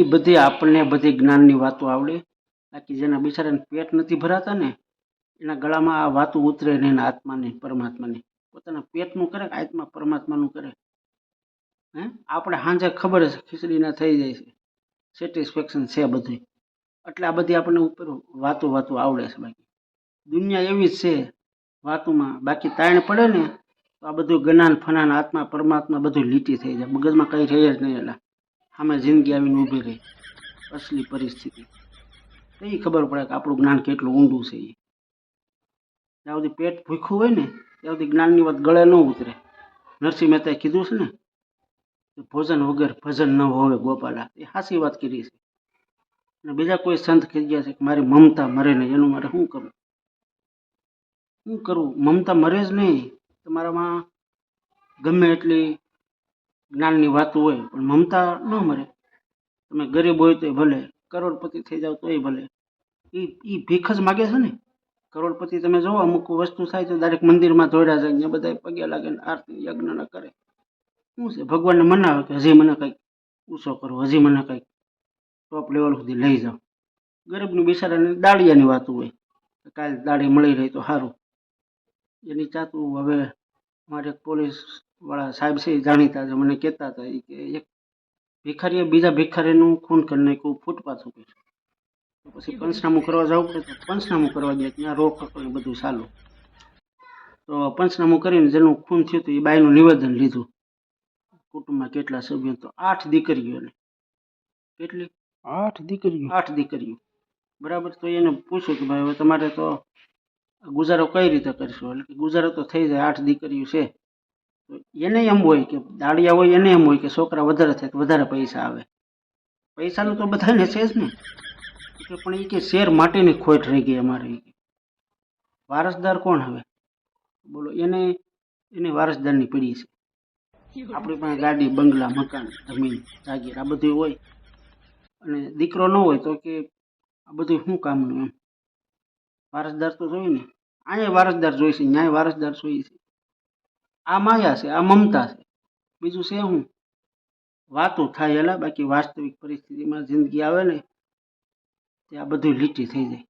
એ બધી આપણને બધી જ્ઞાનની વાતો આવડે. બાકી જેના બિચારાને પેટ નથી ભરાતા ને, એના ગળામાં આ વાતો ઉતરે નહીં એના આત્માની, પરમાત્માની. પોતાના પેટનું કરે કે આત્મા પરમાત્માનું કરે? હે? આપણે સાંજે ખબર છે ખીચડીના થઈ જાય છે. સેટિસ્ફેક્શન છે બધું એટલે આ બધી આપણને ઉપર વાતો વાતો આવડે છે બાકી. દુનિયા એવી જ છે વાતોમાં. બાકી તાણ પડે ને, તો આ બધું જ્ઞાન, ફનાન, આત્મા, પરમાત્મા બધું લીટી થઈ જાય. મગજમાં કંઈ રહે જ નહીં એલા. સામે જિંદગી આવીને ઊભી રહી. અસલી પરિસ્થિતિ. તો ખબર પડે કે આપણું જ્ઞાન કેટલું ઊંડું છે એ જ્યાં સુધી પેટ ભૂખ્યું હોય ને, ત્યાં સુધી જ્ઞાનની વાત ગળે ન ઉતરે. નરસિંહ મહેતાએ કીધું છે ને ભોજન વગર ભજન ન હોવે ગોપાલા. એ સાચી વાત કરી છે. અને બીજા કોઈ સંત કહી ગયા છે કે મારી મમતા મરે નહીં. એનું મારે શું કરવું શું કરવું મમતા મરે જ નહીં. તમારામાં ગમે એટલી જ્ઞાનની વાતો હોય, પણ મમતા ન મરે. તમે ગરીબ હોય તોય ભલે, કરોડપતિ થઈ જાવ તોય ભલે. એ એ ભીખ જ માગે છે ને? કરોડપતિ તમે જુઓ અમુક વસ્તુ થાય તો દરેક મંદિરમાં દોડ્યા જાય, ને બધા પગે લાગે ને આરતી, યજ્ઞ ન કરે. શું છે? ભગવાનને મનાવે કે હજી મને કંઈક ઊંચો કરો હજી મને કંઈક ટોપ લેવલ સુધી લઈ જાઓ. ગરીબનું બિચારાને દાળિયાની વાતો હોય કાલ દાળી મળી રહી તો સારું. એની ચાતું હવે અમારે પોલીસ વાળા સાહેબ છે જાણીતા છે. મને કહેતા હતા એ કે એક ભિખારીએ બીજા ભિખારીનું ખૂન કરી નાખ્યું ફૂટપાથ ઉપર પછી પંચનામું કરવા જવું પડે તો પંચનામું કરવા ગયા ત્યાં રોક એ બધું ચાલુ. તો પંચનામું કરીને જેનું ખૂન થયું હતું એ બાઈનું નિવેદન લીધું. કુટુંબમાં કેટલા સભ્યો તો આઠ દીકરીઓને કેટલી? આઠ દીકરીઓ. આઠ દીકરીઓ. બરાબર? તો એને પૂછ્યું કે ભાઈ હવે તમારે તો ગુજારો કઈ રીતે કરશો? એટલે કે ગુજારો તો થઈ જાય આઠ દીકરીઓ છે. એને એમ હોય કે દાળિયા હોય એને એમ હોય કે છોકરા વધારે થાય તો વધારે પૈસા આવે. પૈસાનું તો બધાને છે જ ને. પણ એ કે શેર માટેની ખોટ રહી ગઈ અમારે. વારસદાર કોણ હવે? બોલો, એને એને વારસદારની પડી છે. આપણી પાસે ગાડી, બંગલા, મકાન, જમીન, જાગીર, આ બધું હોય. અને દીકરો ન હોય તો કે આ બધું શું કામનું એમ? વારસદાર તો જોઈએ ને. અહીંયા વારસદાર જોઈશે ન્યાય વારસદાર જોઈએ છે. આ માયા છે, આ મમતા છે. બીજું છે હું? વાતો થાય એલા, બાકી વાસ્તવિક પરિસ્થિતિમાં જિંદગી આવે ને તે આ બધું લીટી થઈ જાય.